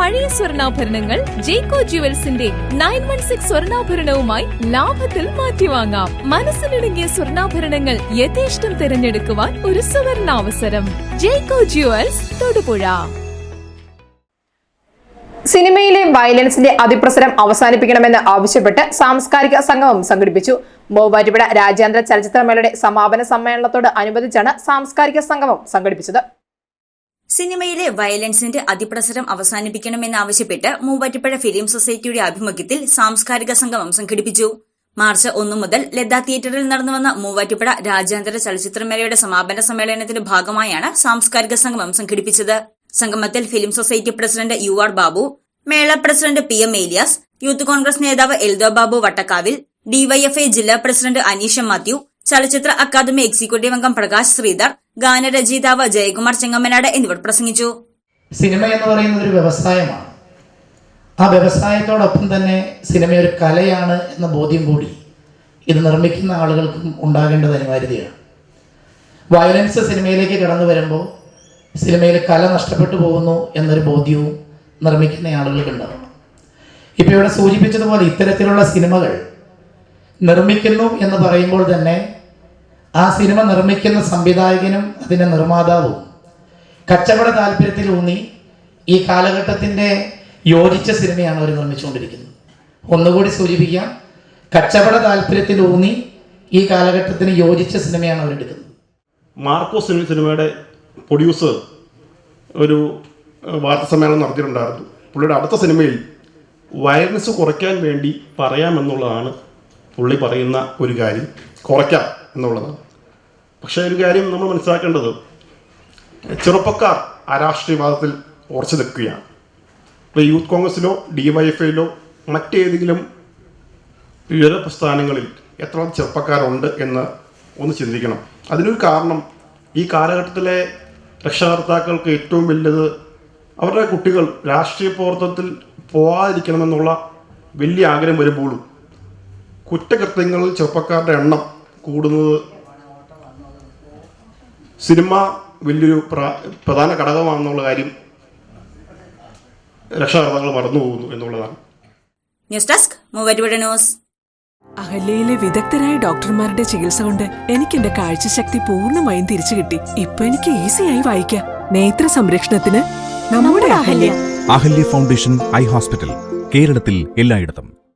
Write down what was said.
പഴയ സ്വർണാഭരണങ്ങൾ ജേക്കോ ജുവൽസിന്റെ നയൻ വൺ സിക്സ് സ്വർണാഭരണവുമായി ലാഭത്തിൽ മാറ്റിവാങ്ങാം. മനസ്സിലിടുങ്ങിയ സ്വർണാഭരണങ്ങൾ യഥേഷ്ടം തിരഞ്ഞെടുക്കുവാൻ ഒരു സുവർണാവസരം. Jacko jewels Thodupuzha. സിനിമയിലെ വയലൻസിന്റെ അതിപ്രസരം അവസാനിപ്പിക്കണമെന്ന് ആവശ്യപ്പെട്ട് സാംസ്കാരിക സംഗമം സംഘടിപ്പിച്ചു. മൂവാറ്റുപുഴ രാജ്യാന്തര ചലച്ചിത്രമേളയുടെ സമാപന സമ്മേളനത്തോട് അനുബന്ധിച്ചാണ് സാംസ്കാരിക സംഗമം സംഘടിപ്പിച്ചത്. സിനിമയിലെ വയലൻസിന്റെ അതിപ്രസരം അവസാനിപ്പിക്കണമെന്നാവശ്യപ്പെട്ട് മൂവാറ്റുപുഴ ഫിലിം സൊസൈറ്റിയുടെ ആഭിമുഖ്യത്തിൽ സാംസ്കാരിക സംഗമം സംഘടിപ്പിച്ചു. മാർച്ച് ഒന്നു മുതൽ ലത തിയേറ്ററിൽ നടന്നുവന്ന മൂവാറ്റുപുഴ രാജ്യാന്തര ചലച്ചിത്രമേളയുടെ സമാപന സമ്മേളനത്തിന്റെ ഭാഗമായാണ് സാംസ്കാരിക സംഗമം സംഘടിപ്പിച്ചത്. സംഗമത്തിൽ film society president U R Babu മേള president P M Elias youth Congress നേതാവ് എൽദോ ബാബു വട്ടക്കാവിൽ ഡിവൈഎഫ്ഐ ജില്ലാ പ്രസിഡന്റ് അനീഷ മാത്യു ചലച്ചിത്ര അക്കാദമി എക്സിക്യൂട്ടീവ് അംഗം പ്രകാശ് ശ്രീധർ ഗാനരചയിതാവ് ജയകുമാർ ചെങ്ങമ്മനാട് എന്നിവർ പ്രസംഗിച്ചു. സിനിമ എന്ന് പറയുന്നത് ഒരു വ്യവസായമാണ്. ആ വ്യവസായത്തോടൊപ്പം തന്നെ സിനിമ ഒരു കലയാണ് എന്ന ബോധ്യം കൂടി ഇത് നിർമ്മിക്കുന്ന ആളുകൾക്കും ഉണ്ടാകേണ്ടത് അനിവാര്യതയാണ്. വയലൻസ് സിനിമയിലേക്ക് കടന്നു വരുമ്പോൾ സിനിമയിൽ കല നഷ്ടപ്പെട്ടു പോകുന്നു എന്നൊരു ബോധ്യവും നിർമ്മിക്കുന്ന ആളുകൾക്കുണ്ടാവും. ഇപ്പോൾ ഇവിടെ സൂചിപ്പിച്ചതുപോലെ ഇത്തരത്തിലുള്ള സിനിമകൾ നിർമ്മിക്കുന്നു എന്ന് പറയുമ്പോൾ തന്നെ ആ സിനിമ നിർമ്മിക്കുന്ന സംവിധായകനും അതിന്റെ നിർമ്മാതാവും. കച്ചവട താല്പര്യത്തിൽ ഊന്നി ഈ കാലഘട്ടത്തിന്റെ യോജിച്ച സിനിമയാണ് അവർ നിർമ്മിച്ചുകൊണ്ടിരിക്കുന്നത്. ഒന്നുകൂടി സൂചിപ്പിക്കാം കച്ചവട താല്പര്യത്തിൽ ഊന്നി ഈ കാലഘട്ടത്തിന് യോജിച്ച സിനിമയാണ് അവരെടുക്കുന്നത് മാർക്കോ സിനിമ സിനിമയുടെ പ്രൊഡ്യൂസർ ഒരു വാർത്താ സമ്മേളനം നടത്തിയിട്ടുണ്ടായിരുന്നു. പുള്ളിയുടെ അടുത്ത സിനിമയിൽ വയലൻസ് കുറയ്ക്കാൻ വേണ്ടി പറയാമെന്നുള്ളതാണ് പുള്ളി പറയുന്ന ഒരു കാര്യം. കുറയ്ക്കാം എന്നുള്ളതാണ് പക്ഷേ ഒരു കാര്യം നമ്മൾ മനസ്സിലാക്കേണ്ടത്. ചെറുപ്പക്കാർ അരാഷ്ട്രീയവാദത്തിൽ ഉറച്ചു നിൽക്കുകയാണ്. ഇപ്പോൾ യൂത്ത് കോൺഗ്രസിലോ ഡി വൈ എഫ് ഐയിലോ മറ്റേതെങ്കിലും വിവിധ പ്രസ്ഥാനങ്ങളിൽ എത്ര ചെറുപ്പക്കാരുണ്ട് എന്ന് ഒന്ന് ചിന്തിക്കണം. അതിനൊരു കാരണം ഈ കാലഘട്ടത്തിലെ രക്ഷാകർത്താക്കൾക്ക് ഏറ്റവും വലുത് അവരുടെ കുട്ടികൾ രാഷ്ട്രീയ പ്രവർത്തനത്തിൽ പോകാതിരിക്കണമെന്നുള്ള വലിയ ആഗ്രഹം വരുമ്പോഴും കുറ്റകൃത്യങ്ങളിൽ ചെറുപ്പക്കാരുടെ എണ്ണം കൂടുന്നത് സിനിമ വലിയൊരു പ്ര- പ്രധാന ഘടകമാണെന്നുള്ള കാര്യം രക്ഷാകർത്താക്കൾ മറന്നുപോകുന്നു എന്നുള്ളതാണ്. News desk news. അഹല്യയിലെ വിദഗ്ധരായ ഡോക്ടർമാരുടെ ചികിത്സ കൊണ്ട് എനിക്ക് എന്റെ കാഴ്ചശക്തി പൂർണമായും തിരിച്ചു കിട്ടി. ഇപ്പൊ എനിക്ക് ഈസിയായി വായിക്കാം. നേത്ര സംരക്ഷണത്തിന് നമ്മുടെ Ahalya. Ahalya foundation eye hospital കേരളത്തിൽ എല്ലായിടത്തും.